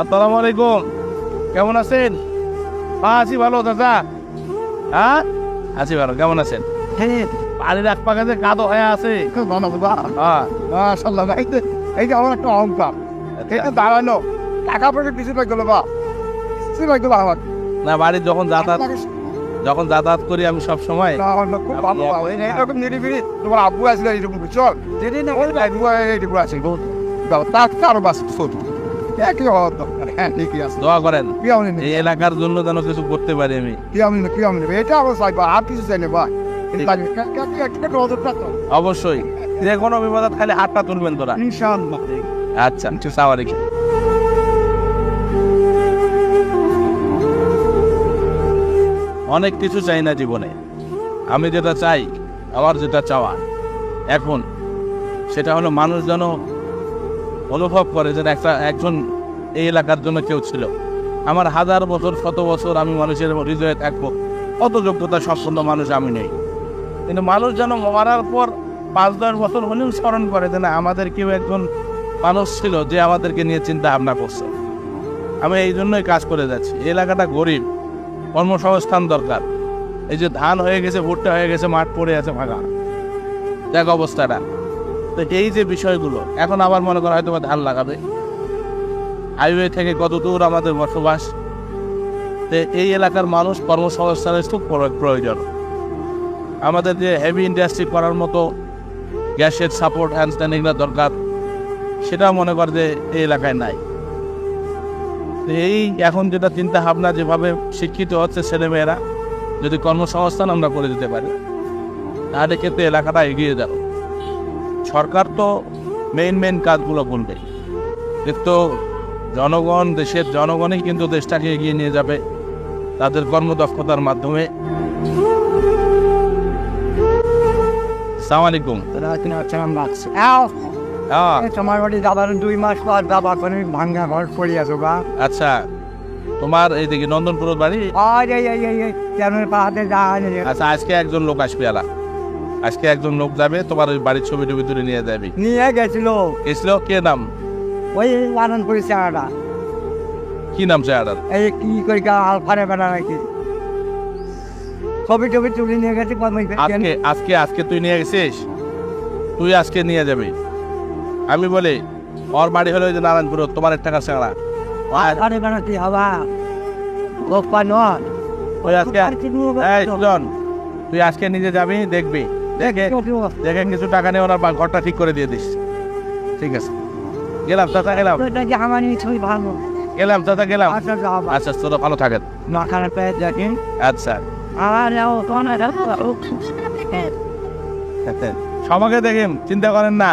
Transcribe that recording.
আসসালামু আলাইকুম। কেমন আছেন? হ্যাঁ আছি ভালো দাদা হ্যাঁ আছি ভালো কেমন আছেন? হ্যাঁ। বাড়ির এক পাখাতে কাদো হয়ে আছে। হ্যাঁ মাশাল্লাহ এই যে এই যে আমার একটা অহংকার। এটা দাঁড়ানো টাকা পয়সা পিছু পাই গেলো বা। পিছু পাই গেলো আমার। না বাড়ির যখন যাতায়াত যখন যাতায়াত করি আমি সব সময় নিরিবিলি তোমার আব্বু আসলে চল ওই আব্বু আছে বাবা তার তারও বাস ছোট একই হওয়ার দরকার। হ্যাঁ ঠিকই আছে। দোয়া করেন। কি আমি এই এলাকার জন্য যেন কিছু করতে পারি আমি। কি আমি কি আমি এটা আমার চাইবা। আর কিছু চাই না ভাই। অবশ্যই। যে কোনো খালি হাতটা তুলবেন তোরা। ইনশাআল্লাহ। আচ্ছা সালাম আলাইকুম অনেক কিছু চাই না জীবনে। আমি যেটা চাই আমার যেটা চাওয়া এখন সেটা হলো মানুষ যেন অনুভব করে যে একটা, একজন এই এলাকার জন্য কেউ ছিল। আমার হাজার বছর, শত বছর আমি মানুষের হৃদয়ে থাকব। অত যোগ্যতা সম্পন্ন মানুষ আমি নেই। কিন্তু মানুষ যেন মারার পর পাঁচ, দশ বছর হলেও স্মরণ করে যে না, আমাদের কেউ একজন মানুষ ছিল যে আমাদেরকে নিয়ে চিন্তা ভাবনা করছে। আমি এই জন্যই কাজ করে যাচ্ছি। এলাকাটা গরিব, কর্মসংস্থান দরকার। এই যে ধান হয়ে গেছে, ভুট্টা হয়ে গেছে, মাঠ পড়ে আছে ফাঁকা দেখ অবস্থাটা। তো এই যে বিষয়গুলো, এখন আবার মনে করা হয়তো ধান লাগাবে। হাইওয়ে থেকে কত দূর আমাদের বসবাস, তো এই এলাকার মানুষ কর্মসংস্থানের খুব প্রয়োজন। আমাদের যে হেভি ইন্ডাস্ট্রি করার মতো গ্যাসের সাপোর্ট হ্যান্ড এগুলো দরকার, সেটাও মনে কর যে এই এলাকায় নাই। এই এখন যেটা চিন্তা ভাবনা, যেভাবে শিক্ষিত হচ্ছে ছেলেমেয়েরা যদি কর্মসংস্থান আমরা করে দিতে পারি, তাহলে কিন্তু এলাকাটা এগিয়ে যাবে। সরকার তো মেইন মেইন কাজগুলো করবে। কিন্তু জনগণ দেশের জনগণই কিন্তু দেশটাকে এগিয়ে নিয়ে যাবে তাদের কর্মদক্ষতার মাধ্যমে। সালাম আলাইকুম তোমার বাড়ি যাবার দুই মাস পর পরে ভাঙ্গা ঘর পড়ে আছো বা আচ্ছা তোমার এইদিকে নন্দনপুর বাড়ি পাহাড়ে যাওয়া আচ্ছা আজকে একজন লোক আসবে আলা। আজকে একজন লোক যাবে তোমার ওই বাড়ির ছবি টবি তুলে নিয়ে যাবে। নিয়ে গেছিল। গেছিল? কে নাম? ওই লালন করি চাটা কি নাম চেহারার? এই কি করি আলফারে বেড়া নাকি? ছবি টবি তুলে নিয়ে গেছে আজকে আজকে আজকে তুই নিয়ে গেছিস? তুই আজকে নিয়ে যাবি। আমি বলি ওর বাড়ি হলো ওই যে নারায়ণপুর তোমার একটা কাছে আলা আলফারে বেড়াতে হবা? গোপা নয়। ওই আজকে তুই আজকে নিজে যাবি দেখবি। দেখে দেখে কিছু টাকা নেই ওনার ঘরটা ঠিক করে দিয়ে দিস। ঠিক আছে। গেলাম চাচা গেলাম। গেলাম চাচা গেলাম। আচ্ছা যাও আচ্ছা ভালো থাকেন। দেখেন আচ্ছা। আর তোমার সবাইকে দেখেন চিন্তা করেন না।